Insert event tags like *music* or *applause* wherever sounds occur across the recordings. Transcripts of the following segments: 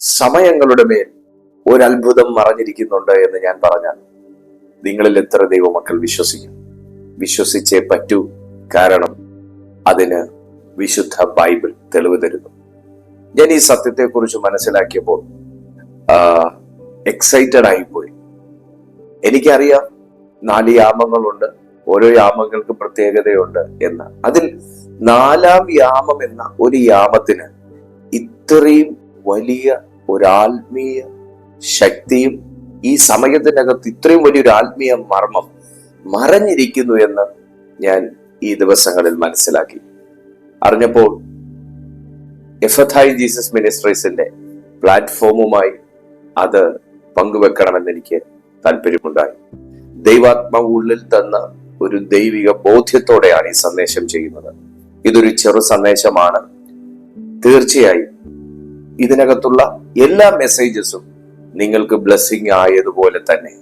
സമയങ്ങളുടെ മേൽ ഒരു മറഞ്ഞിരിക്കുന്നുണ്ട് എന്ന് ഞാൻ പറഞ്ഞാൽ നിങ്ങളിൽ എത്ര ദൈവമക്കൾ വിശ്വസിക്കും? വിശ്വസിച്ചേ പറ്റൂ. കാരണം അതിന് വിശുദ്ധ ബൈബിൾ തെളിവ് തരുന്നു. ഞാൻ ഈ സത്യത്തെക്കുറിച്ച് മനസ്സിലാക്കിയപ്പോൾ എക്സൈറ്റഡ് ആയിപ്പോയി. എനിക്കറിയാം നാല് യാമങ്ങളുണ്ട് ഓരോ യാമങ്ങൾക്ക് പ്രത്യേകതയുണ്ട് എന്ന്. അതിൽ നാലാം യാമം എന്ന ഒരു യാമത്തിന് ഇത്രയും വലിയ ഒരു ആത്മീയ ശക്തിയും ഈ സമയത്തിനകത്ത് ഇത്രയും വലിയൊരു ആത്മീയ മർമ്മം മറഞ്ഞിരിക്കുന്നു എന്ന് ഞാൻ ഈ ദിവസങ്ങളിൽ മനസ്സിലാക്കി. അറിഞ്ഞപ്പോൾ എഫായി ജീസസ് മിനിസ്ട്രീസിന്റെ പ്ലാറ്റ്ഫോമുമായി അത് പങ്കുവെക്കണമെന്ന് എനിക്ക് താല്പര്യമുണ്ടായി. ദൈവാത്മാവ് ഉള്ളിൽ തന്ന ഒരു ദൈവിക ബോധ്യത്തോടെയാണ് ഈ സന്ദേശം ചെയ്യുന്നത്. ഇതൊരു ചെറു സന്ദേശമാണ്. തീർച്ചയായും ഇതിനകത്തുള്ള എല്ലാ മെസ്സേജസും നിങ്ങൾക്ക് ബ്ലെസ്സിങ് ആയതുപോലെ തന്നെ.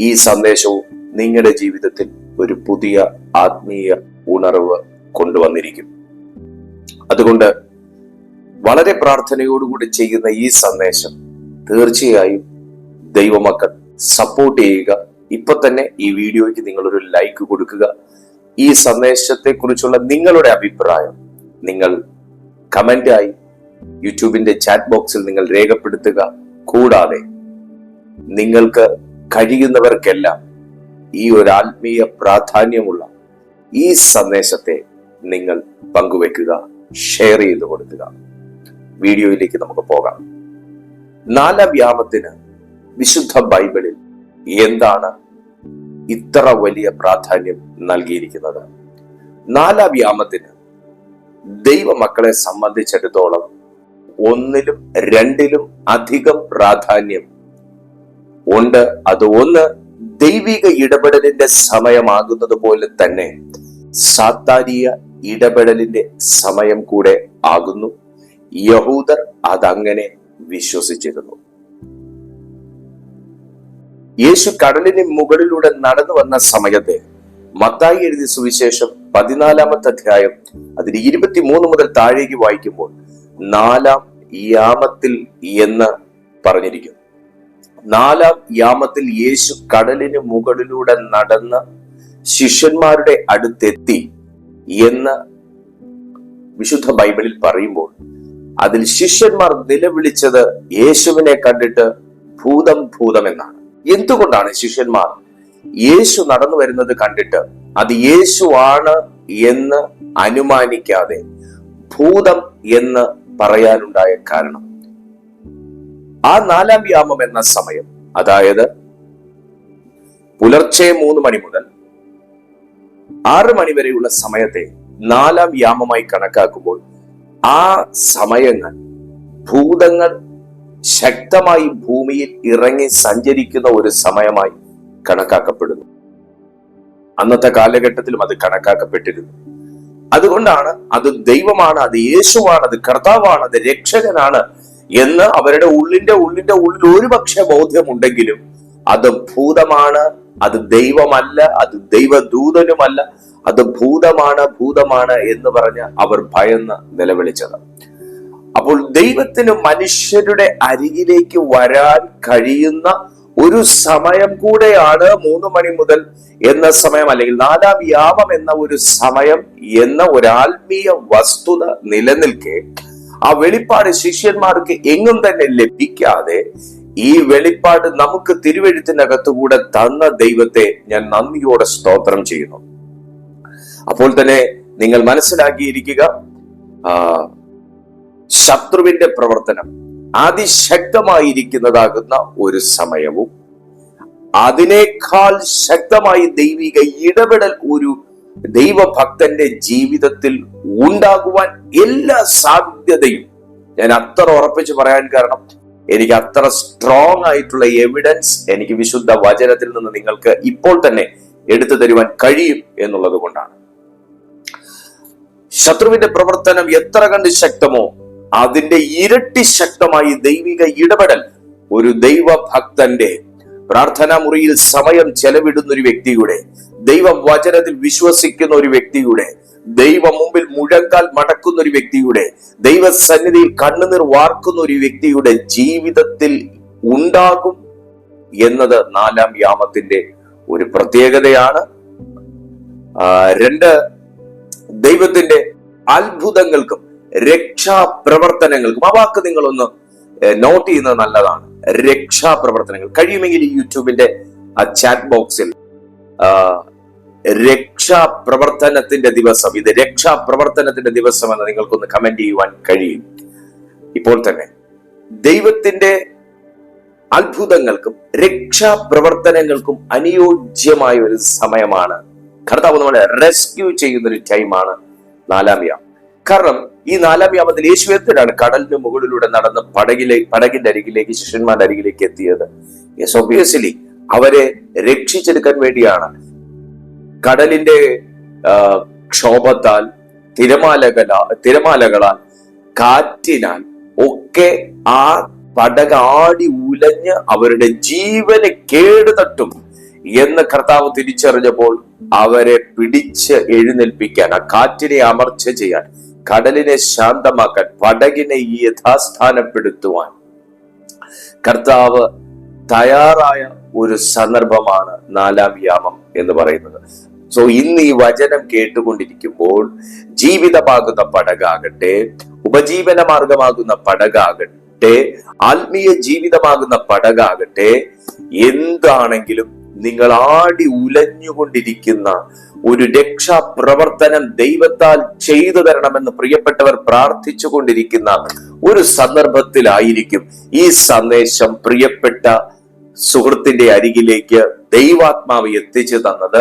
ഈ സന്ദേശവും നിങ്ങളുടെ ജീവിതത്തിൽ ഒരു പുതിയ ആത്മീയ ഉണർവ് കൊണ്ടുവന്നിരിക്കും. അതുകൊണ്ട് വളരെ പ്രാർത്ഥനയോടുകൂടി ചെയ്യുന്ന ഈ സന്ദേശം തീർച്ചയായും ദൈവമക്കൾ സപ്പോർട്ട് ചെയ്യുക. ഇപ്പൊ തന്നെ ഈ വീഡിയോയ്ക്ക് നിങ്ങളൊരു ലൈക്ക് കൊടുക്കുക. ഈ സന്ദേശത്തെ കുറിച്ചുള്ള നിങ്ങളുടെ അഭിപ്രായം നിങ്ങൾ കമന്റായി യൂട്യൂബിന്റെ ചാറ്റ് ബോക്സിൽ നിങ്ങൾ രേഖപ്പെടുത്തുക. കൂടാതെ നിങ്ങൾക്ക് കഴിയുന്നവർക്കെല്ലാം ഈ ഒരു ആത്മീയ പ്രാധാന്യമുള്ള ഈ സന്ദേശത്തെ നിങ്ങൾ പങ്കുവെക്കുക ഷെയർ ചെയ്തു കൊടുക്കുക. വീഡിയോയിലേക്ക് നമുക്ക് പോകാം. നാലാം വ്യാമത്തിന് വിശുദ്ധ ബൈബിളിൽ എന്താണ് ഇത്ര വലിയ പ്രാധാന്യം നൽകിയിരിക്കുന്നത്? നാലാം വ്യാമത്തിന് ദൈവമക്കളെ സംബന്ധിച്ചിടത്തോളം ഒന്നിലും രണ്ടിലും അധികം പ്രാധാന്യം. ഉണ്ട്. അത് ഒന്ന് ദൈവിക ഇടപെടലിന്റെ സമയമാകുന്നത് പോലെ തന്നെ സാത്താരിയ ഇടപെടലിന്റെ സമയം കൂടെ ആകുന്നു. യഹൂദർ അതങ്ങനെ വിശ്വസിച്ചിരുന്നു. യേശു കടലിന് മുകളിലൂടെ നടന്നു വന്ന സമയത്തെ മത്തായി എഴുതിയ സുവിശേഷം പതിനാലാമത്തെ അധ്യായം അതിൽ ഇരുപത്തിമൂന്ന് മുതൽ താഴേക്ക് വായിക്കുമ്പോൾ നാലാം യാമത്തിൽ എന്ന് പറഞ്ഞിരിക്കുന്നു. നാലാം യാമത്തിൽ യേശു കടലിന് മുകളിലൂടെ നടന്ന് ശിഷ്യന്മാരുടെ അടുത്തെത്തി എന്ന് വിശുദ്ധ ബൈബിളിൽ പറയുമ്പോൾ അതിൽ ശിഷ്യന്മാർ നിലവിളിച്ചത് യേശുവിനെ കണ്ടിട്ട് ഭൂതം ഭൂതം എന്നാണ്. എന്തുകൊണ്ടാണ് ശിഷ്യന്മാർ യേശു നടന്നു വരുന്നത് കണ്ടിട്ട് അത് യേശു ആണ് എന്ന് അനുമാനിക്കാതെ ഭൂതം എന്ന് പറയാനുണ്ടായ കാരണം. ആ നാലാം വ്യാമം എന്ന സമയം അതായത് പുലർച്ചെ മൂന്ന് മണി മുതൽ ആറ് മണി വരെയുള്ള സമയത്തെ നാലാം വ്യാമമായി കണക്കാക്കുമ്പോൾ ആ സമയങ്ങൾ ഭൂതങ്ങൾ ശക്തമായി ഭൂമിയിൽ ഇറങ്ങി സഞ്ചരിക്കുന്ന ഒരു സമയമായി കണക്കാക്കപ്പെടുന്നു. അന്നത്തെ കാലഘട്ടത്തിലും അത് കണക്കാക്കപ്പെട്ടിരുന്നു. അതുകൊണ്ടാണ് അത് ദൈവമാണ് അത് യേശുവാണ് അത് കർത്താവാണ് അത് രക്ഷകനാണ് എന്ന് അവരുടെ ഉള്ളിന്റെ ഉള്ളിന്റെ ഉള്ളിൽ ഒരുപക്ഷെ ബോധ്യമുണ്ടെങ്കിലും അത് ഭൂതമാണ് അത് ദൈവമല്ല അത് ദൈവദൂതനുമല്ല അത് ഭൂതമാണ് ഭൂതമാണ് എന്ന് പറഞ്ഞ് അവർ ഭയന്ന് നിലവിളിച്ചത്. അപ്പോൾ ദൈവത്തിന് മനുഷ്യരുടെ അരികിലേക്ക് വരാൻ കഴിയുന്ന ഒരു സമയം കൂടെയാണ് മൂന്ന് മണി മുതൽ എന്ന സമയം അല്ലെങ്കിൽ നാലാം യാമം എന്ന ഒരു സമയം എന്ന ഒരു ആത്മീയ വസ്തുത നിലനിൽക്കെ ആ വെളിപ്പാട് ശിഷ്യന്മാർക്ക് എങ്ങും തന്നെ ലഭിക്കാതെ ഈ വെളിപ്പാട് നമുക്ക് തിരുവെഴുത്തിനകത്തുകൂടെ തന്ന ദൈവത്തെ ഞാൻ നന്ദിയോടെ സ്തോത്രം ചെയ്യുന്നു. അപ്പോൾ തന്നെ നിങ്ങൾ മനസ്സിലാക്കിയിരിക്കുക ശത്രുവിന്റെ പ്രവർത്തനം. അതിശക്തമായിരിക്കുന്നതാകുന്ന ഒരു സമയവും അതിനേക്കാൾ ശക്തമായി ദൈവിക ഇടപെടൽ ഒരു ദൈവഭക്തന്റെ ജീവിതത്തിൽ ഉണ്ടാകുവാൻ എല്ലാ സാധ്യതയും ഞാൻ അത്ര ഉറപ്പിച്ച് പറയാൻ കാരണം എനിക്ക് അത്ര സ്ട്രോങ് ആയിട്ടുള്ള എവിഡൻസ് എനിക്ക് വിശുദ്ധ വചനത്തിൽ നിന്ന് നിങ്ങൾക്ക് ഇപ്പോൾ തന്നെ എടുത്തു തരുവാൻ കഴിയും എന്നുള്ളത് കൊണ്ടാണ്. ശത്രുവിന്റെ പ്രവർത്തനം എത്ര കണ്ട് ശക്തമോ അതിന്റെ ഇരട്ടി ശക്തമായി ദൈവിക ഇടപെടൽ ഒരു ദൈവഭക്തന്റെ പ്രാർത്ഥനാ മുറിയിൽ സമയം ചെലവിടുന്ന ഒരു വ്യക്തിയുടെ ദൈവ വചനത്തിൽ വിശ്വസിക്കുന്ന ഒരു വ്യക്തിയുടെ ദൈവ മുമ്പിൽ മുഴങ്കാൽ മടക്കുന്ന ഒരു വ്യക്തിയുടെ ദൈവസന്നിധിയിൽ കണ്ണുനീർ വാർക്കുന്ന ഒരു വ്യക്തിയുടെ ജീവിതത്തിൽ ഉണ്ടാകും എന്നത് നാലാം യാമത്തിന്റെ ഒരു പ്രത്യേകതയാണ്. രണ്ട് ദൈവത്തിന്റെ അത്ഭുതങ്ങൾക്കും രക്ഷാപ്രവർത്തനങ്ങൾക്കും ആ വാക്ക് നിങ്ങളൊന്ന് നോട്ട് ചെയ്യുന്നത് നല്ലതാണ്. രക്ഷാപ്രവർത്തനങ്ങൾ. കഴിയുമെങ്കിൽ ഈ യൂട്യൂബിന്റെ ആ ചാറ്റ് ബോക്സിൽ രക്ഷാപ്രവർത്തനത്തിന്റെ ദിവസം ഇത് രക്ഷാപ്രവർത്തനത്തിന്റെ ദിവസം എന്ന് നിങ്ങൾക്കൊന്ന് കമന്റ് ചെയ്യുവാൻ കഴിയും. ഇപ്പോൾ തന്നെ ദൈവത്തിന്റെ അത്ഭുതങ്ങൾക്കും രക്ഷാപ്രവർത്തനങ്ങൾക്കും അനുയോജ്യമായ ഒരു സമയമാണ്. കർത്താവ് നമ്മളെ റെസ്ക്യൂ ചെയ്യുന്ന ഒരു ടൈമാണ് നാലാം യാം കാരണം ഈ നാലാം യാമത്തിൽ യേശു എന്തിനാണ് കടലിന് മുകളിലൂടെ നടന്ന് പടകിലെ പടകിന്റെ അരികിലേക്ക് ശിഷ്യന്മാരുടെ അരികിലേക്ക് എത്തിയത്? യെസ് ഒബിയസ്ലി അവരെ രക്ഷിച്ചെടുക്കാൻ വേണ്ടിയാണ്. കടലിന്റെ ക്ഷോഭത്താൽ തിരമാലകളാ തിരമാലകളാൽ കാറ്റിനാൽ ഒക്കെ ആ പടക ആടി ഉലഞ്ഞ് അവരുടെ ജീവനെ കേടുതട്ടും എന്ന് കർത്താവ് തിരിച്ചറിഞ്ഞപ്പോൾ അവരെ പിടിച്ച് എഴുന്നേൽപ്പിക്കാൻ ആ കാറ്റിനെ അമർച്ച ചെയ്യാൻ കടലിനെ ശാന്തമാക്കാൻ പടകിനെ യഥാസ്ഥാനപ്പെടുത്തുവാൻ. കർത്താവ് തയ്യാറായ ഒരു സന്ദർഭമാണ് നാലാം യാമം എന്ന് പറയുന്നത്. സോ ഇന്ന് ഈ വചനം കേട്ടുകൊണ്ടിരിക്കുമ്പോൾ ജീവിതമാകുന്ന പടകാകട്ടെ ഉപജീവന മാർഗമാകുന്ന പടകാകട്ടെ ആത്മീയ ജീവിതമാകുന്ന പടകാകട്ടെ എന്താണെങ്കിലും നിങ്ങൾ ആടി ഉലഞ്ഞുകൊണ്ടിരിക്കുന്ന ഒരു രക്ഷാപ്രവർത്തനം ദൈവത്താൽ ചെയ്തു തരണമെന്ന് പ്രിയപ്പെട്ടവർ പ്രാർത്ഥിച്ചു കൊണ്ടിരിക്കുന്ന ഒരു സന്ദർഭത്തിലായിരിക്കും ഈ സന്ദേശം പ്രിയപ്പെട്ട സുഹൃത്തിന്റെ അരികിലേക്ക് ദൈവാത്മാവ് എത്തിച്ചു തന്നത്.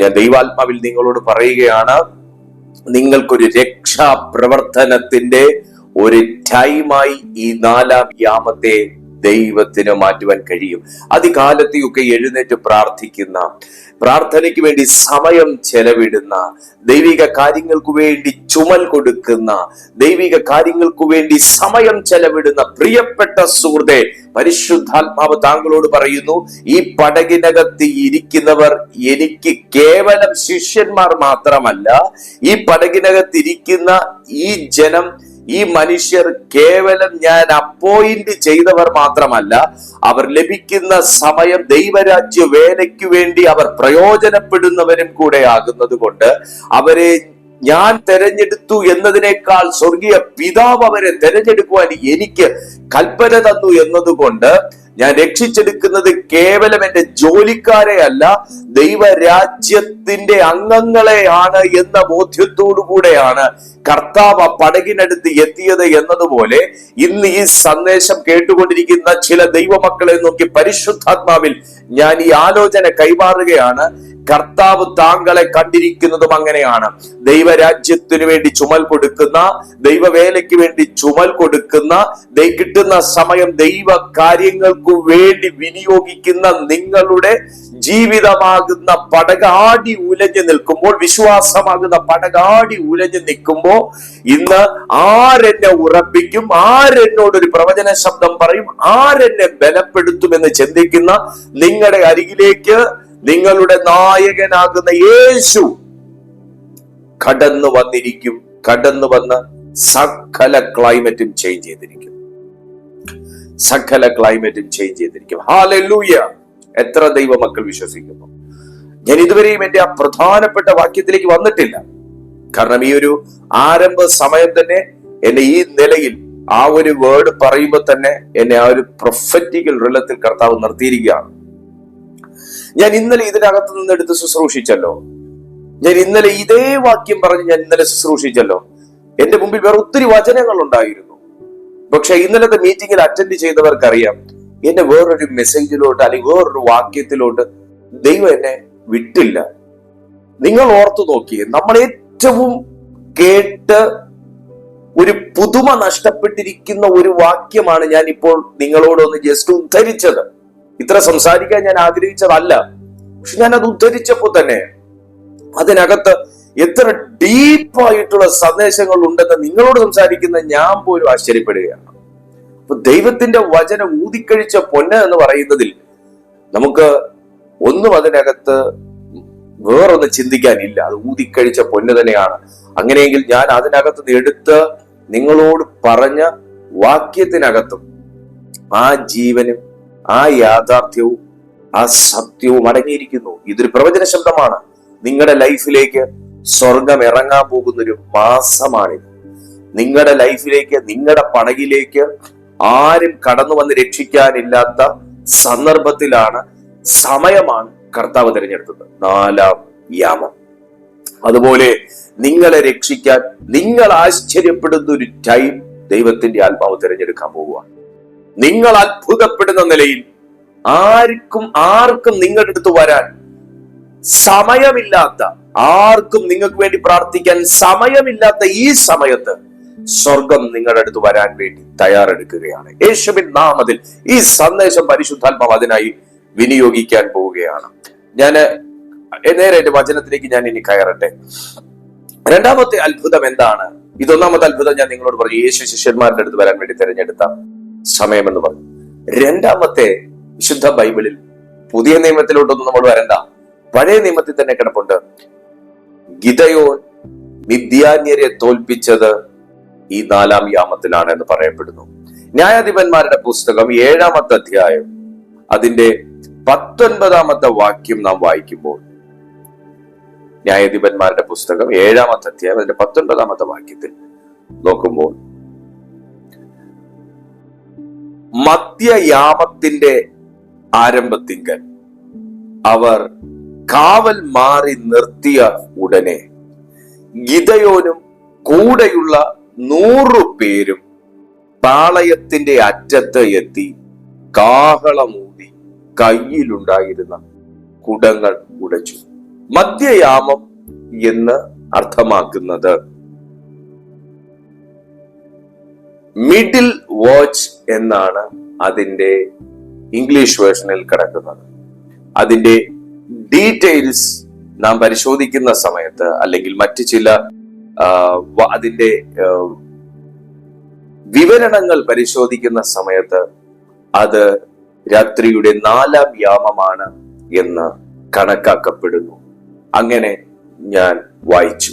ഞാൻ ദൈവാത്മാവിൽ നിങ്ങളോട് പറയുകയാണ് നിങ്ങൾക്കൊരു രക്ഷാപ്രവർത്തനത്തിന്റെ ഒരു ടൈമായി ഈ നാലാം യാമത്തെ ദൈവത്തിന് മാറ്റുവാൻ കഴിയും. അതികാലത്തെയൊക്കെ എഴുന്നേറ്റ് പ്രാർത്ഥിക്കുന്ന പ്രാർത്ഥനയ്ക്ക് വേണ്ടി സമയം ചെലവിടുന്ന ദൈവിക കാര്യങ്ങൾക്ക് വേണ്ടി ചുമൽ കൊടുക്കുന്ന ദൈവിക കാര്യങ്ങൾക്ക് വേണ്ടി സമയം ചെലവിടുന്ന പ്രിയപ്പെട്ട സുഹൃത്തെ പരിശുദ്ധാത്മാവ് താങ്കളോട് പറയുന്നു ഈ പടകിനകത്ത് ഇരിക്കുന്നവർ എനിക്ക് കേവലം ശിഷ്യന്മാർ മാത്രമല്ല ഈ പടകിനകത്ത് ഇരിക്കുന്ന ഈ ജനം ഈ മനുഷ്യർ കേവലം ഞാൻ അപ്പോയിന്റ് ചെയ്തവർ മാത്രമല്ല അവർ ലഭിക്കുന്ന സമയം ദൈവരാജ്യ വേലയ്ക്ക് വേണ്ടി അവർ പ്രയോജനപ്പെടുന്നവരും കൂടെ ആകുന്നത് കൊണ്ട് അവരെ ഞാൻ തെരഞ്ഞെടുത്തു എന്നതിനേക്കാൾ സ്വർഗീയ പിതാവ് അവരെ തെരഞ്ഞെടുക്കുവാൻ എനിക്ക് കൽപ്പന തന്നു എന്നതുകൊണ്ട് ഞാൻ രക്ഷിച്ചെടുക്കുന്നത് കേവലം എന്റെ ജോലിക്കാരെ അല്ല ദൈവരാജ്യത്തിന്റെ അംഗങ്ങളെയാണ് എന്ന ബോധ്യത്തോടു കൂടെയാണ് കർത്താവ് ആ പടകിനടുത്ത് എത്തിയത് എന്നതുപോലെ ഇന്ന് ഈ സന്ദേശം കേട്ടുകൊണ്ടിരിക്കുന്ന ചില ദൈവമക്കളെ നോക്കി പരിശുദ്ധാത്മാവിൽ ഞാൻ ഈ ആലോചന കൈമാറുകയാണ്. കർത്താവ് താങ്കളെ കണ്ടിരിക്കുന്നതും അങ്ങനെയാണ്. ദൈവരാജ്യത്തിനു വേണ്ടി ചുമൽ കൊടുക്കുന്ന ദൈവവേലയ്ക്ക് വേണ്ടി ചുമൽ കൊടുക്കുന്ന കിട്ടുന്ന സമയം ദൈവ കാര്യങ്ങൾക്കു വേണ്ടി വിനിയോഗിക്കുന്ന നിങ്ങളുടെ ജീവിതമാകുന്ന പടകാടി ഉലഞ്ഞു നിൽക്കുമ്പോൾ വിശ്വാസമാകുന്ന പടകാടി ഉലഞ്ഞു നിൽക്കുമ്പോൾ ഇന്ന് ആരെന്നെ ഉറപ്പിക്കും ആരെന്നോട് ഒരു പ്രവചന ശബ്ദം പറയും ആരെന്നെ ബലപ്പെടുത്തുമെന്ന് ചിന്തിക്കുന്ന നിങ്ങളുടെ അരികിലേക്ക് നിങ്ങളുടെ നായകനാകുന്ന യേശു കടന്നു വന്നിരിക്കും കടന്നു വന്ന് സകല ക്ലൈമറ്റും ചേഞ്ച് ചെയ്തിരിക്കും. സകല ക്ലൈമറ്റും ചേഞ്ച് ചെയ്തിരിക്കും. ഹാലൂയ എത്ര ദൈവമക്കൾ വിശ്വസിക്കുന്നു. ഞാൻ ഇതുവരെയും എന്റെ ആ പ്രധാനപ്പെട്ട വാക്യത്തിലേക്ക് വന്നിട്ടില്ല. കാരണം ഈ ഒരു ആരംഭ സമയം തന്നെ എന്നെ ഈ നിലയിൽ ആ ഒരു വേർഡ് പറയുമ്പോൾ തന്നെ എന്നെ ആ ഒരു പ്രൊഫറ്റിക്കൽ റിലത്തിൽ കർത്താവ് നിർത്തിയിരിക്കുകയാണ്. ഞാൻ ഇന്നലെ ഇതിനകത്ത് നിന്ന് എടുത്ത് ശുശ്രൂഷിച്ചല്ലോ. ഞാൻ ഇന്നലെ ഇതേ വാക്യം പറഞ്ഞ് ഞാൻ ഇന്നലെ ശുശ്രൂഷിച്ചല്ലോ. എന്റെ മുമ്പിൽ വേറെ ഒത്തിരി വചനങ്ങൾ ഉണ്ടായിരുന്നു. പക്ഷെ ഇന്നലത്തെ മീറ്റിംഗിൽ അറ്റൻഡ് ചെയ്തവർക്കറിയാം. എന്നെ വേറൊരു മെസ്സേജിലോട്ട് അല്ലെങ്കിൽ വേറൊരു വാക്യത്തിലോട്ട് ദൈവം എന്നെ വിട്ടില്ല. നിങ്ങൾ ഓർത്തു നോക്കിയേ നമ്മൾ ഏറ്റവും കേട്ട് ഒരു പുതുമ നഷ്ടപ്പെട്ടിരിക്കുന്ന ഒരു വാക്യമാണ് ഞാൻ ഇപ്പോൾ നിങ്ങളോടൊന്ന് ജസ്റ്റ് ഉദ്ധരിച്ചത്. ഇത്ര സംസാരിക്കാൻ ഞാൻ ആഗ്രഹിച്ചതല്ല. പക്ഷെ ഞാൻ അത് ഉദ്ധരിച്ചപ്പോൾ തന്നെ അതിനകത്ത് എത്ര ഡീപ്പായിട്ടുള്ള സന്ദേശങ്ങൾ ഉണ്ടെന്ന് നിങ്ങളോട് സംസാരിക്കുന്ന ഞാൻ പോലും ആശ്ചര്യപ്പെടുകയാണ്. അപ്പൊ ദൈവത്തിന്റെ വചനം ഊതിക്കഴിച്ച പൊന്ന് എന്ന് പറയുന്നതിൽ നമുക്ക് ഒന്നും അതിനകത്ത് വേറൊന്നും ചിന്തിക്കാനില്ല. അത് ഊതിക്കഴിച്ച പൊന്ന് തന്നെയാണ്. അങ്ങനെയെങ്കിൽ ഞാൻ അതിനകത്ത് എടുത്ത് നിങ്ങളോട് പറഞ്ഞ വാക്യത്തിനകത്തും ആ ജീവനും ആ യാഥാർത്ഥ്യവും ആ സത്യവും അടങ്ങിയിരിക്കുന്നു. ഇതൊരു പ്രവചന ശബ്ദമാണ് നിങ്ങളുടെ ലൈഫിലേക്ക് സ്വർഗം ഇറങ്ങാൻ പോകുന്ന ഒരു മാസമാണിത്. നിങ്ങളുടെ ലൈഫിലേക്ക് നിങ്ങളുടെ പണകിലേക്ക് ആരും കടന്നു വന്ന് രക്ഷിക്കാനില്ലാത്ത സന്ദർഭത്തിലാണ് സമയമാണ് കർത്താവ് തിരഞ്ഞെടുത്തത്. നാലാം യാമം. അതുപോലെ നിങ്ങളെ രക്ഷിക്കാൻ നിങ്ങൾ ആശ്ചര്യപ്പെടുന്ന ഒരു ടൈം ദൈവത്തിന്റെ ആത്മാവ് തിരഞ്ഞെടുക്കാൻ പോവുകയാണ്. നിങ്ങൾ അത്ഭുതപ്പെടുന്ന നിലയിൽ ആർക്കും ആർക്കും നിങ്ങളുടെ അടുത്ത് വരാൻ സമയമില്ലാത്ത ആർക്കും നിങ്ങൾക്ക് വേണ്ടി പ്രാർത്ഥിക്കാൻ സമയമില്ലാത്ത ഈ സമയത്ത് സ്വർഗം നിങ്ങളുടെ അടുത്ത് വരാൻ വേണ്ടി തയ്യാറെടുക്കുകയാണ്. യേശുവിൻ നാമത്തിൽ ഈ സന്ദേശം പരിശുദ്ധാത്മാവ് അതിനായി വിനിയോഗിക്കാൻ പോവുകയാണ്. ഞാൻ നേരെ എന്റെ വചനത്തിലേക്ക് ഞാൻ ഇനി കയറട്ടെ. രണ്ടാമത്തെ അത്ഭുതം എന്താണ്? ഇതൊന്നാമത്തെ അത്ഭുതം ഞാൻ നിങ്ങളോട് പറഞ്ഞു യേശു ശിഷ്യന്മാരുടെ അടുത്ത് വരാൻ വേണ്ടി തിരഞ്ഞെടുത്ത സമയമെന്ന് പറഞ്ഞു. രണ്ടാമത്തെ വിശുദ്ധ ബൈബിളിൽ പുതിയ നിയമത്തിലോട്ടൊന്നും നമ്മൾ വരണ്ട. പഴയ നിയമത്തിൽ തന്നെ കിടപ്പുണ്ട്. ഗിതയോൻ മിഥ്യാന്യരെ തോൽപ്പിച്ചത് ഈ നാലാം യാമത്തിലാണ് എന്ന് പറയപ്പെടുന്നു. ന്യായാധിപന്മാരുടെ പുസ്തകം ഏഴാമത്തെ അധ്യായം അതിന്റെ പത്തൊൻപതാമത്തെ വാക്യം നാം വായിക്കുമ്പോൾ ന്യായാധിപന്മാരുടെ പുസ്തകം ഏഴാമത്തെ അധ്യായം അതിന്റെ പത്തൊൻപതാമത്തെ വാക്യത്തിൽ നോക്കുമ്പോൾ മധ്യയാമത്തിന്റെ ആരംഭത്തിങ്കൽ അവർ കാവൽ മാറി നിർത്തിയ ഉടനെ ഗിതയോനും കൂടെയുള്ള നൂറു പേരും പാളയത്തിന്റെ അറ്റത്ത് എത്തി കാഹളമൂതി കയ്യിലുണ്ടായിരുന്ന കുടങ്ങൾ ഉടച്ചു. മദ്യയാമം എന്ന് അർത്ഥമാക്കുന്നത് മിഡിൽ വാച്ച് എന്നാണ് അതിന്റെ ഇംഗ്ലീഷ് വേർഷനിൽ കിടക്കുന്നത്. അതിന്റെ ഡീറ്റെയിൽസ് നാം പരിശോധിക്കുന്ന സമയത്ത് അല്ലെങ്കിൽ മറ്റ് ചില അതിന്റെ വിവരണങ്ങൾ പരിശോധിക്കുന്ന സമയത്ത് അത് രാത്രിയുടെ നാലാം യാമമാണ് എന്ന് കണക്കാക്കപ്പെടുന്നു. അങ്ങനെ ഞാൻ വായിച്ചു.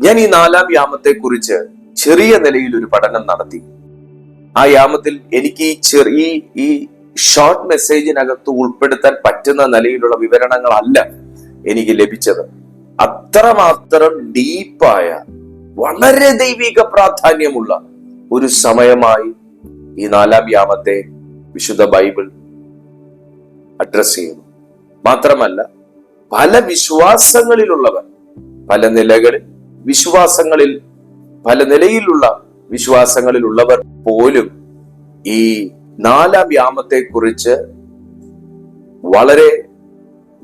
ഞാൻ ഈ നാലാം യാമത്തെ കുറിച്ച് ചെറിയ നിലയിൽ ഒരു പഠനം നടത്തി. ആ യാമത്തിൽ എനിക്ക് ഈ ചെറിയ ഈ ഷോർട്ട് മെസ്സേജിനകത്ത് ഉൾപ്പെടുത്താൻ പറ്റുന്ന നിലയിലുള്ള വിവരണങ്ങളല്ല എനിക്ക് ലഭിച്ചത്. അത്രമാത്രം ഡീപ്പായ വളരെ ദൈവിക പ്രാധാന്യമുള്ള ഒരു സമയമായി ഈ നാലാം യാമത്തെ വിശുദ്ധ ബൈബിൾ അഡ്രസ് ചെയ്യുന്നു. മാത്രമല്ല പല വിശ്വാസങ്ങളിലുള്ളവർ പല നിലകളിൽ വിശ്വാസങ്ങളിൽ പല നിലയിലുള്ള വിശ്വാസങ്ങളിലുള്ളവർ പോലും ഈ നാലാം യാമത്തെ കുറിച്ച് വളരെ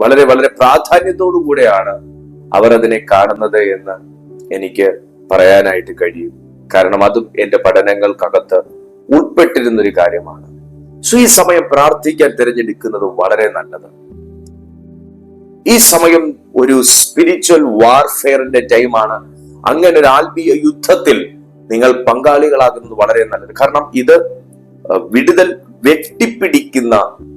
വളരെ വളരെ പ്രാധാന്യത്തോടു കൂടെയാണ് അവർ അതിനെ കാണുന്നത് എന്ന് എനിക്ക് പറയാനായിട്ട് കഴിയും. കാരണം അതും എന്റെ പഠനങ്ങൾക്കകത്ത് ഉൾപ്പെട്ടിരുന്ന ഒരു കാര്യമാണ്. സോ ഈ സമയം പ്രാർത്ഥിക്കാൻ തിരഞ്ഞെടുക്കുന്നത് വളരെ നല്ലത്. ഈ സമയം ഒരു സ്പിരിച്വൽ വാർഫെയറിന്റെ ടൈമാണ് അങ്ങനെ ഒരു ആത്മീയ യുദ്ധത്തിൽ നിങ്ങൾ പങ്കാളികളാകുന്നത് വളരെ നല്ലത്. കാരണം ഇത് വിടുതൽ വെട്ടിപ്പിടിക്കുന്ന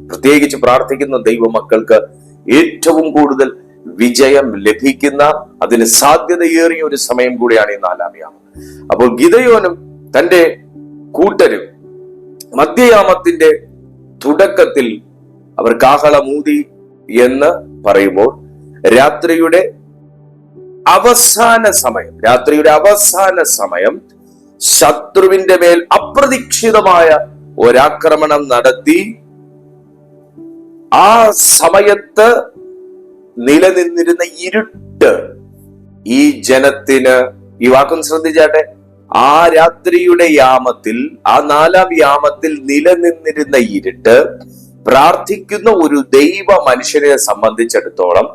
പ്രത്യേകിച്ച് പ്രാർത്ഥിക്കുന്ന ദൈവമക്കൾക്ക് ഏറ്റവും കൂടുതൽ വിജയം ലഭിക്കുന്ന അതിന് സാധ്യതയേറിയ ഒരു സമയം കൂടിയാണ് ഈ നാലാം യാമം. അപ്പോൾ ഗിതയോനും തന്റെ കൂട്ടരും മധ്യയാമത്തിന്റെ തുടക്കത്തിൽ അവർ കാഹളമൂതി എന്ന് പറയുമ്പോൾ രാത്രിയുടെ അവസാന സമയം രാത്രിയുടെ അവസാന സമയം ശത്രുവിന്റെ മേൽ അപ്രതീക്ഷിതമായ ഒരാക്രമണം നടത്തി ആ സമയത്ത് നിലനിന്നിരുന്ന ഇരുട്ട് ഈ ജനത്തിന് ഈ വാക്കും ശ്രദ്ധിച്ചാട്ടെ ആ രാത്രിയുടെ യാമത്തിൽ ആ നാലാം യാമത്തിൽ നിലനിന്നിരുന്ന ഇരുട്ട് പ്രാർത്ഥിക്കുന്ന ഒരു ദൈവ മനുഷ്യനെ സംബന്ധിച്ചിടത്തോളം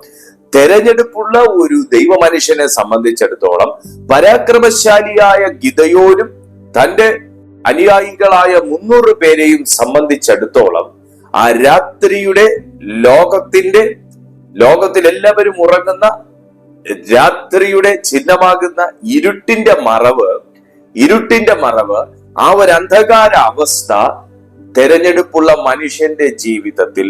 തെരഞ്ഞെടുപ്പുള്ള ഒരു ദൈവ മനുഷ്യനെ സംബന്ധിച്ചിടത്തോളം പരാക്രമശാലിയായ ഗിതയോനും തന്റെ അനുയായികളായ മുന്നൂറ് പേരെയും സംബന്ധിച്ചിടത്തോളം ആ രാത്രിയുടെ ലോകത്തിന്റെ ലോകത്തിലെല്ലാവരും ഉറങ്ങുന്ന രാത്രിയുടെ ചിഹ്നമാകുന്ന ഇരുട്ടിന്റെ മറവ് ഇരുട്ടിന്റെ മറവ് ആ ഒരു അന്ധകാര അവസ്ഥ തെരഞ്ഞെടുപ്പുള്ള മനുഷ്യന്റെ ജീവിതത്തിൽ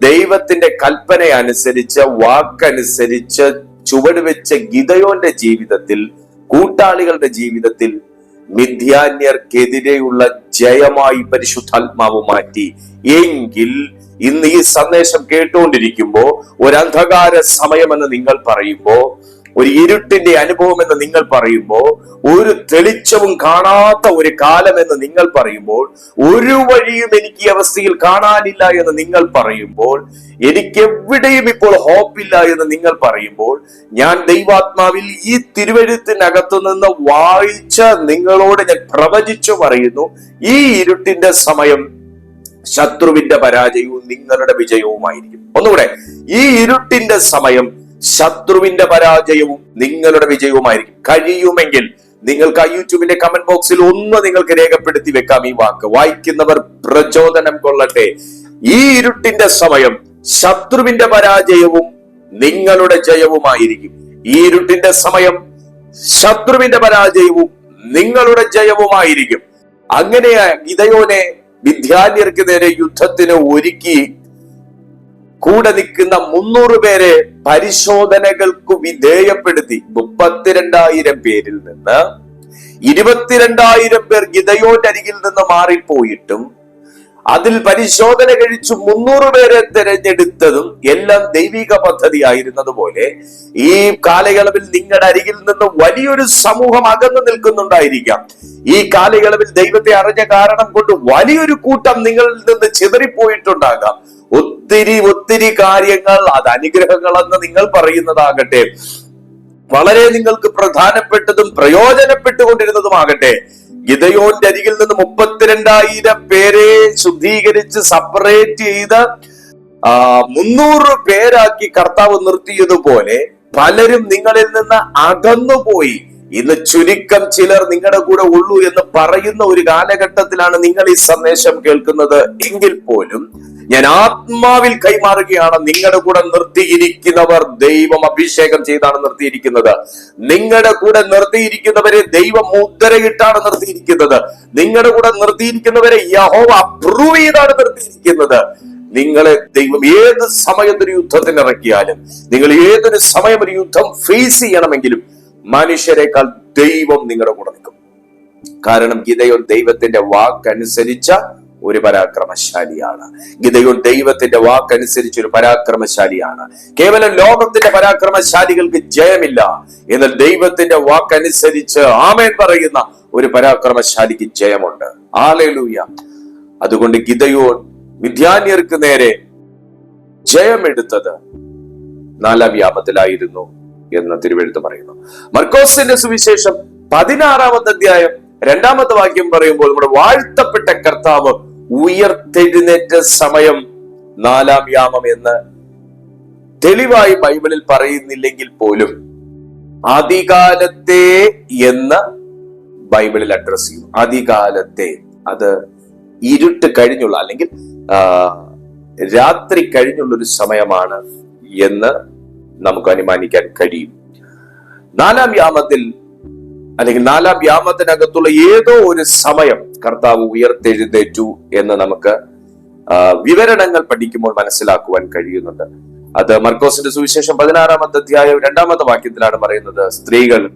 ദൈവത്തിന്റെ കൽപ്പന അനുസരിച്ച് വാക്കനുസരിച്ച് ചുവടുവെച്ച ഗിതയോന്റെ ജീവിതത്തിൽ കൂട്ടാളികളുടെ ജീവിതത്തിൽ മിഥ്യാന്യർക്കെതിരെയുള്ള ജയമായി പരിശുദ്ധാത്മാവ് മാറ്റി. എങ്കിൽ ഇന്ന് ഈ സന്ദേശം കേട്ടുകൊണ്ടിരിക്കുമ്പോ ഒരു അന്ധകാര സമയമെന്ന് നിങ്ങൾ പറയുമ്പോ ഒരു ഇരുട്ടിന്റെ അനുഭവം എന്ന് നിങ്ങൾ പറയുമ്പോൾ ഒരു തെളിച്ചവും കാണാത്ത ഒരു കാലം എന്ന് നിങ്ങൾ പറയുമ്പോൾ ഒരു വഴിയും എനിക്ക് ഈ അവസ്ഥയിൽ കാണാനില്ല എന്ന് നിങ്ങൾ പറയുമ്പോൾ എനിക്ക് എവിടെയും ഇപ്പോൾ ഹോപ്പില്ല എന്ന് നിങ്ങൾ പറയുമ്പോൾ ഞാൻ ദൈവാത്മാവിൽ ഈ തിരുവഴുത്തിനകത്തു നിന്ന് വായിച്ച നിങ്ങളോട് ഞാൻ പ്രവചിച്ചു പറയുന്നു ഈ ഇരുട്ടിന്റെ സമയം ശത്രുവിന്റെ പരാജയവും നിങ്ങളുടെ വിജയവുമായിരിക്കും. ഒന്നുകൂടെ ഈ ഇരുട്ടിന്റെ സമയം ശത്രുവിന്റെ പരാജയവും നിങ്ങളുടെ വിജയവുമായിരിക്കും. കഴിയുമെങ്കിൽ നിങ്ങൾക്ക് ആ യൂട്യൂബിന്റെ കമന്റ് ബോക്സിൽ ഒന്ന് നിങ്ങൾക്ക് രേഖപ്പെടുത്തി വെക്കാം ഈ വാക്ക്. വായിക്കുന്നവർ പ്രചോദനം കൊള്ളട്ടെ. ഈ ഇരുട്ടിന്റെ സമയം ശത്രുവിന്റെ പരാജയവും നിങ്ങളുടെ ജയവുമായിരിക്കും. ഈ ഇരുട്ടിന്റെ സമയം ശത്രുവിന്റെ പരാജയവും നിങ്ങളുടെ ജയവുമായിരിക്കും. അങ്ങനെ ഗിതയോനെ വിദ്യാന്യർക്ക് നേരെ യുദ്ധത്തിന് ഒരുക്കി കൂടെ നിൽക്കുന്ന മുന്നൂറ് പേരെ പരിശോധനകൾക്ക് വിധേയപ്പെടുത്തി മുപ്പത്തിരണ്ടായിരം പേരിൽ നിന്ന് ഇരുപത്തിരണ്ടായിരം പേർ ഗിതയോന്റെ അരികിൽ നിന്ന് മാറിപ്പോയിട്ടും അതിൽ പരിശോധന കഴിച്ചു മുന്നൂറ് പേരെ തിരഞ്ഞെടുത്തതും എല്ലാം ദൈവിക പദ്ധതി ആയിരുന്നതുപോലെ ഈ കാലയളവിൽ നിങ്ങളുടെ അരികിൽ നിന്ന് വലിയൊരു സമൂഹം അകന്നു നിൽക്കുന്നുണ്ടായിരിക്കാം. ഈ കാലയളവിൽ ദൈവത്തെ അറിഞ്ഞ കാരണം കൊണ്ട് വലിയൊരു കൂട്ടം നിങ്ങളിൽ നിന്ന് ചിതറിപ്പോയിട്ടുണ്ടാകാം. ഒത്തിരി ഒത്തിരി കാര്യങ്ങൾ അത് അനുഗ്രഹങ്ങളെന്ന് നിങ്ങൾ പറയുന്നതാകട്ടെ. വളരെ നിങ്ങൾക്ക് പ്രധാനപ്പെട്ടതും പ്രയോജനപ്പെട്ടുകൊണ്ടിരുന്നതുമാകട്ടെ. ഗിതയോന്റെ അരികിൽ നിന്ന് മുപ്പത്തിരണ്ടായിരം പേരെ ശുദ്ധീകരിച്ച് സപ്പറേറ്റ് ചെയ്ത് മുന്നൂറ് പേരാക്കി കർത്താവ് നിർത്തിയതുപോലെ പലരും നിങ്ങളിൽ നിന്ന് അകന്നുപോയി. ഇന്ന് ചുരുക്കം ചിലർ നിങ്ങളുടെ കൂടെ ഉള്ളൂ എന്ന് പറയുന്ന ഒരു കാലഘട്ടത്തിലാണ് നിങ്ങൾ ഈ സന്ദേശം കേൾക്കുന്നത്. എങ്കിൽ പോലും ഞാൻ ആത്മാവിൽ കൈമാറുകയാണ് നിങ്ങളുടെ കൂടെ നിർത്തിയിരിക്കുന്നവർ ദൈവം അഭിഷേകം ചെയ്താണ് നിർത്തിയിരിക്കുന്നത്. നിങ്ങളുടെ കൂടെ നിർത്തിയിരിക്കുന്നവരെ ദൈവം മുദ്രയിട്ടാണ് നിർത്തിയിരിക്കുന്നത്. നിങ്ങളുടെ കൂടെ നിർത്തിയിരിക്കുന്നവരെ യഹോവ അപ്രൂവ് ചെയ്താണ് നിർത്തിയിരിക്കുന്നത്. നിങ്ങളെ ദൈവം ഏത് സമയത്തൊരു യുദ്ധത്തിന് ഇറക്കിയാലും നിങ്ങൾ ഏതൊരു സമയം ഒരു യുദ്ധം ഫേസ് ചെയ്യണമെങ്കിലും മനുഷ്യരെക്കാൾ ദൈവം നിങ്ങളുടെ കൂടെ നിൽക്കും. കാരണം ഗിതയോൻ ദൈവത്തിന്റെ വാക്കനുസരിച്ച ഒരു പരാക്രമശാലിയാണ്. ഗിതയോൻ ദൈവത്തിന്റെ വാക്കനുസരിച്ച് ഒരു പരാക്രമശാലിയാണ്. കേവലം ലോകത്തിന്റെ പരാക്രമശാലികൾക്ക് ജയമില്ല. എന്നാൽ ദൈവത്തിന്റെ വാക്കനുസരിച്ച് ആമേൻ പറയുന്ന ഒരു പരാക്രമശാലിക്ക് ജയമുണ്ട്. ആലയിലൂയ അതുകൊണ്ട് ഗിതയോൻ വിദ്യാന്യർക്ക് നേരെ ജയമെടുത്തത് നാലാം വ്യാപത്തിലായിരുന്നു എന്ന് തിരുവെഴുത്ത് പറയുന്നു. മർക്കോസിന്റെ സുവിശേഷം പതിനാറാമത്തെ അധ്യായം രണ്ടാമത്തെ വാക്യം പറയുമ്പോൾ നമ്മുടെ വാഴ്ത്തപ്പെട്ട കർത്താവ് ഉയർത്തെഴുന്നേറ്റ സമയം നാലാം യാമം എന്ന് തെളിവായി ബൈബിളിൽ പറയുന്നില്ലെങ്കിൽ പോലും ആദികാലത്തെ എന്ന് ബൈബിളിൽ അഡ്രസ് ചെയ്യും ആദികാലത്തെ അത് ഇരുട്ട് കഴിഞ്ഞുള്ള അല്ലെങ്കിൽ രാത്രി കഴിഞ്ഞുള്ള ഒരു സമയമാണ് എന്ന് നമുക്ക് അനുമാനിക്കാൻ കഴിയും. നാലാം യാമത്തിൽ അല്ലെങ്കിൽ നാലാം വ്യാമത്തിനകത്തുള്ള ഏതോ ഒരു സമയം കർത്താവ് ഉയർത്തെഴുന്നേറ്റു എന്ന് നമുക്ക് വിവരണങ്ങൾ പഠിക്കുമ്പോൾ മനസ്സിലാക്കുവാൻ കഴിയുന്നുണ്ട്. അത് മർക്കോസിന്റെ സുവിശേഷം പതിനാറാമത്തെ അധ്യായം രണ്ടാമത്തെ വാക്യത്തിലാണ് പറയുന്നത്. സ്ത്രീകൾ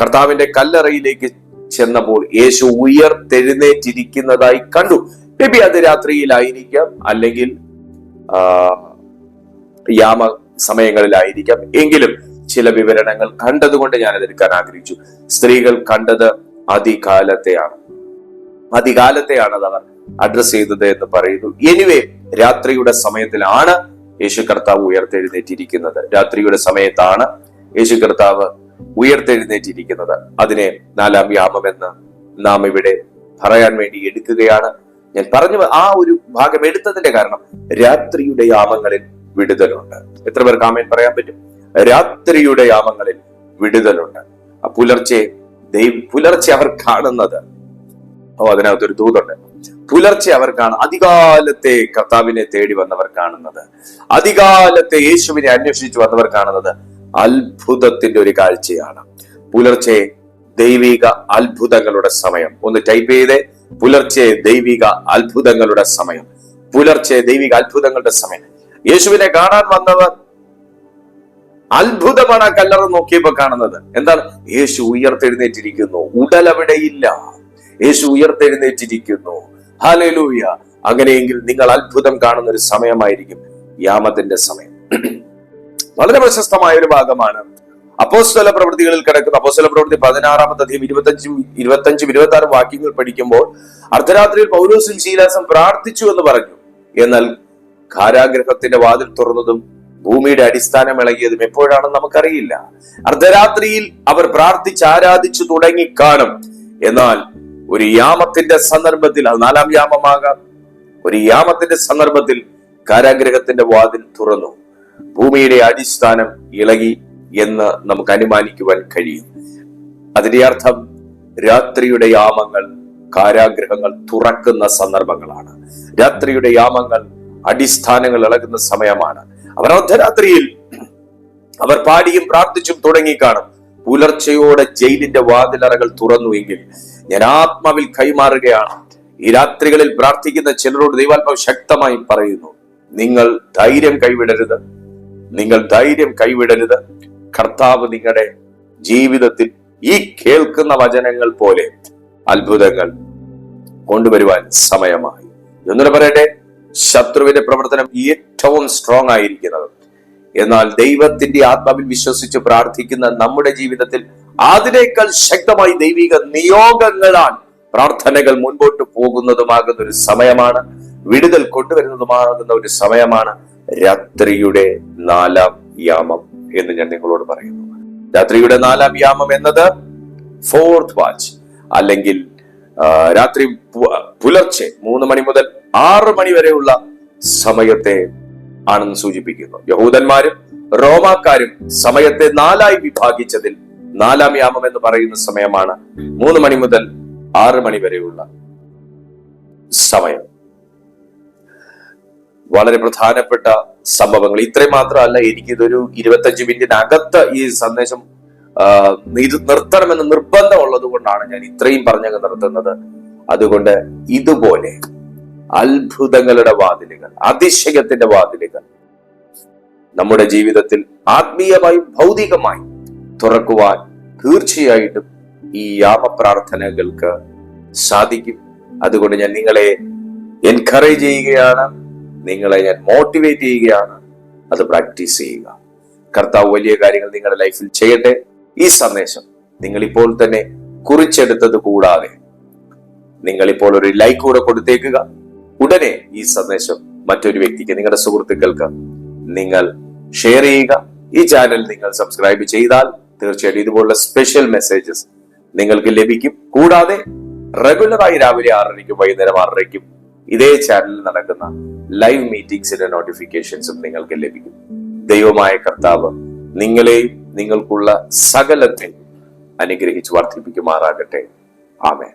കർത്താവിന്റെ കല്ലറയിലേക്ക് ചെന്നപ്പോൾ യേശു ഉയർത്തെഴുന്നേറ്റിരിക്കുന്നതായി കണ്ടു. മേ അത് രാത്രിയിലായിരിക്കാം അല്ലെങ്കിൽ യാമ സമയങ്ങളിലായിരിക്കാം. എങ്കിലും ചില വിവരണങ്ങൾ കണ്ടതുകൊണ്ട് ഞാൻ എതിർക്കാൻ ആഗ്രഹിച്ചു. സ്ത്രീകൾ കണ്ടത് അതികാലത്തെയാണ്. അതികാലത്തെയാണ് അത് അവർ അഡ്രസ് ചെയ്തത് എന്ന് പറയുന്നു. എനിവേ രാത്രിയുടെ സമയത്തിലാണ് യേശു കർത്താവ് ഉയർത്തെഴുന്നേറ്റിരിക്കുന്നത്. രാത്രിയുടെ സമയത്താണ് യേശു കർത്താവ് ഉയർത്തെഴുന്നേറ്റിരിക്കുന്നത്. അതിനെ നാലാം യാമമെന്ന് നാം ഇവിടെ പറയാൻ വേണ്ടി എടുക്കുകയാണ്. ഞാൻ പറഞ്ഞു ആ ഒരു ഭാഗം എടുത്തതിന്റെ കാരണം രാത്രിയുടെ യാമങ്ങളിൽ വിടുതലുണ്ട്. എത്ര പേർക്ക് ആമേൻ പറയാൻ പറ്റും? രാത്രിയുടെ യാമങ്ങളിൽ വിടുതലുണ്ട്. ആ പുലർച്ചെ ദൈവ പുലർച്ചെ അവർ കാണുന്നത്. ഓ അതിനകത്തൊരു ദൂതുണ്ട്. പുലർച്ചെ അവർ കാണും അധികാലത്തെ കർത്താവിനെ തേടി വന്നവർ കാണുന്നത്. അധികാലത്തെ യേശുവിനെ അന്വേഷിച്ചു വന്നവർ കാണുന്നത് അത്ഭുതത്തിന്റെ ഒരു കാഴ്ചയാണ്. പുലർച്ചെ ദൈവിക അത്ഭുതങ്ങളുടെ സമയം. ഒന്ന് ടൈപ്പ് ചെയ്തേ. പുലർച്ചെ ദൈവിക അത്ഭുതങ്ങളുടെ സമയം. പുലർച്ചെ ദൈവിക അത്ഭുതങ്ങളുടെ സമയം. യേശുവിനെ കാണാൻ വന്നവർ അത്ഭുതമാണ് ആ കല്ലറ നോക്കിയപ്പോ കാണുന്നത്. എന്താണ്? യേശു ഉയർത്തെഴുന്നേറ്റിരിക്കുന്നു. ഉടലവിടെയില്ല യേശു ഉയർത്തെഴുന്നേറ്റിരിക്കുന്നു. ഹാലലൂയ അങ്ങനെയെങ്കിൽ നിങ്ങൾ അത്ഭുതം കാണുന്ന ഒരു സമയമായിരിക്കും. യാമത്തിന്റെ സമയം. *clears throat* വളരെ പ്രശസ്തമായ ഒരു ഭാഗമാണ്. അപ്പോസ്തല പ്രവൃത്തികളിൽ കിടക്കുന്ന അപ്പോസ്തല പ്രവൃത്തി പതിനാറാമത്തെ അധികം ഇരുപത്തഞ്ചും ഇരുപത്തഞ്ചും ഇരുപത്തി ആറും വാക്യങ്ങൾ പഠിക്കുമ്പോൾ അർദ്ധരാത്രിയിൽ പൗലോസും ശീലാസം പ്രാർത്ഥിച്ചു എന്ന് പറഞ്ഞു. എന്നാൽ കാരാഗ്രഹത്തിന്റെ വാതിൽ തുറന്നതും ഭൂമിയുടെ അടിസ്ഥാനം ഇളകിയതും എപ്പോഴാണെന്ന് നമുക്കറിയില്ല. അർദ്ധരാത്രിയിൽ അവർ പ്രാർത്ഥിച്ച് ആരാധിച്ചു തുടങ്ങി കാണും എന്നാൽ ഒരു യാമത്തിന്റെ സന്ദർഭത്തിൽ അത് നാലാം യാമമാകാം. ഒരു യാമത്തിന്റെ സന്ദർഭത്തിൽ കാരാഗ്രഹത്തിന്റെ വാതിൽ തുറന്നു. ഭൂമിയുടെ അടിസ്ഥാനം ഇളകി എന്ന് നമുക്ക് അനുമാനിക്കുവാൻ കഴിയും. അതിന്റെ അർത്ഥം രാത്രിയുടെ യാമങ്ങൾ കാരാഗ്രഹങ്ങൾ തുറക്കുന്ന സന്ദർഭങ്ങളാണ്. രാത്രിയുടെ യാമങ്ങൾ അടിസ്ഥാനങ്ങൾ ഇളകുന്ന സമയമാണ്. അവർ അർദ്ധരാത്രിയിൽ അവർ പാടിയും പ്രാർത്ഥിച്ചും തുടങ്ങി കാണും. പുലർച്ചയോടെ ജയിലിന്റെ വാതിലറകൾ തുറന്നുവെങ്കിൽ ഞാൻ ആത്മാവിൽ കൈമാറുകയാണ്. ഈ രാത്രികളിൽ പ്രാർത്ഥിക്കുന്ന ചിലരോട് ദൈവാത്മാവ് ശക്തമായി പറയുന്നു നിങ്ങൾ ധൈര്യം കൈവിടരുത്. നിങ്ങൾ ധൈര്യം കൈവിടരുത്. കർത്താവ് നിങ്ങളുടെ ജീവിതത്തിൽ ഈ കേൾക്കുന്ന വചനങ്ങൾ പോലെ അത്ഭുതങ്ങൾ കൊണ്ടുവരുവാൻ സമയമായി. എന്നൊരു പറയട്ടെ ശത്രുവിന്റെ പ്രവർത്തനം ഏറ്റവും സ്ട്രോങ് ആയിരിക്കുന്നത്. എന്നാൽ ദൈവത്തിന്റെ ആത്മാവിൽ വിശ്വസിച്ച് പ്രാർത്ഥിക്കുന്ന നമ്മുടെ ജീവിതത്തിൽ അതിനേക്കാൾ ശക്തമായി ദൈവിക നിയോഗങ്ങളാൽ പ്രാർത്ഥനകൾ മുൻപോട്ട് പോകുന്നതുമാകുന്ന ഒരു സമയമാണ്. വിടുതൽ കൊണ്ടുവരുന്നതുമാകുന്ന ഒരു സമയമാണ് രാത്രിയുടെ നാലാം യാമം എന്ന് ഞാൻ നിങ്ങളോട് പറയുന്നു. രാത്രിയുടെ നാലാം യാമം എന്നത് ഫോർത്ത് വാച്ച് അല്ലെങ്കിൽ രാത്രി പുലർച്ചെ മൂന്ന് മണി മുതൽ ആറ് മണി വരെയുള്ള സമയത്തെ ആണെന്ന് സൂചിപ്പിക്കുന്നു. യഹൂദന്മാരും റോമാക്കാരും സമയത്തെ നാലായി വിഭാഗിച്ചതിൽ നാലാം യാമം എന്ന് പറയുന്ന സമയമാണ് മൂന്ന് മണി മുതൽ ആറ് മണി വരെയുള്ള സമയം. വളരെ പ്രധാനപ്പെട്ട സംഭവങ്ങൾ. ഇത്രയും മാത്രമല്ല എനിക്കിതൊരു ഇരുപത്തഞ്ച് മിനിറ്റിനകത്ത് ഈ സന്ദേശം ഇത് നിർത്തണമെന്ന് നിർബന്ധമുള്ളത് കൊണ്ടാണ് ഞാൻ ഇത്രയും പറഞ്ഞങ്ങ് നിർത്തുന്നത്. അതുകൊണ്ട് ഇതുപോലെ അത്ഭുതങ്ങളുടെ വാതിലുകൾ അതിശയത്തിന്റെ വാതിലുകൾ. നമ്മുടെ ജീവിതത്തിൽ ആത്മീയമായും ഭൗതികമായും തുറക്കുവാൻ തീർച്ചയായിട്ടും ഈ യാമ പ്രാർത്ഥനകൾക്ക് സാധിക്കും. അതുകൊണ്ട് ഞാൻ നിങ്ങളെ എൻകറേജ് ചെയ്യുകയാണ് നിങ്ങളെ ഞാൻ മോട്ടിവേറ്റ് ചെയ്യുകയാണ്. അത് പ്രാക്ടീസ് ചെയ്യുക. കർത്താവ് വലിയ കാര്യങ്ങൾ നിങ്ങളുടെ ലൈഫിൽ ചെയ്യട്ടെ. ഈ സന്ദേശം നിങ്ങൾ ഇപ്പോൾ തന്നെ കുറിച്ചെടുത്തത് കൂടാതെ നിങ്ങൾ ഇപ്പോൾ ഒരു ലൈക്ക് കൂടെ കൊടുത്തേക്കുക. ഉടനെ ഈ സന്ദേശം മറ്റൊരു വ്യക്തിക്ക് നിങ്ങളുടെ സുഹൃത്തുക്കൾക്ക് നിങ്ങൾ ഷെയർ ചെയ്യുക. ഈ ചാനൽ നിങ്ങൾ സബ്സ്ക്രൈബ് ചെയ്താൽ തീർച്ചയായിട്ടും ഇതുപോലുള്ള സ്പെഷ്യൽ മെസ്സേജസ് നിങ്ങൾക്ക് ലഭിക്കും. കൂടാതെ റെഗുലറായി രാവിലെ ആറരയ്ക്കും വൈകുന്നേരം ആറരയ്ക്കും ഇതേ ചാനലിൽ നടക്കുന്ന ലൈവ് മീറ്റിംഗ്സിന്റെ നോട്ടിഫിക്കേഷൻസും നിങ്ങൾക്ക് ലഭിക്കും. ദൈവമായ കർത്താവ് നിങ്ങളെയും നിങ്ങൾക്കുള്ള സകലത്തെ അനുഗ്രഹിച്ച് വർദ്ധിപ്പിക്കുമാറാകട്ടെ. ആമേൻ.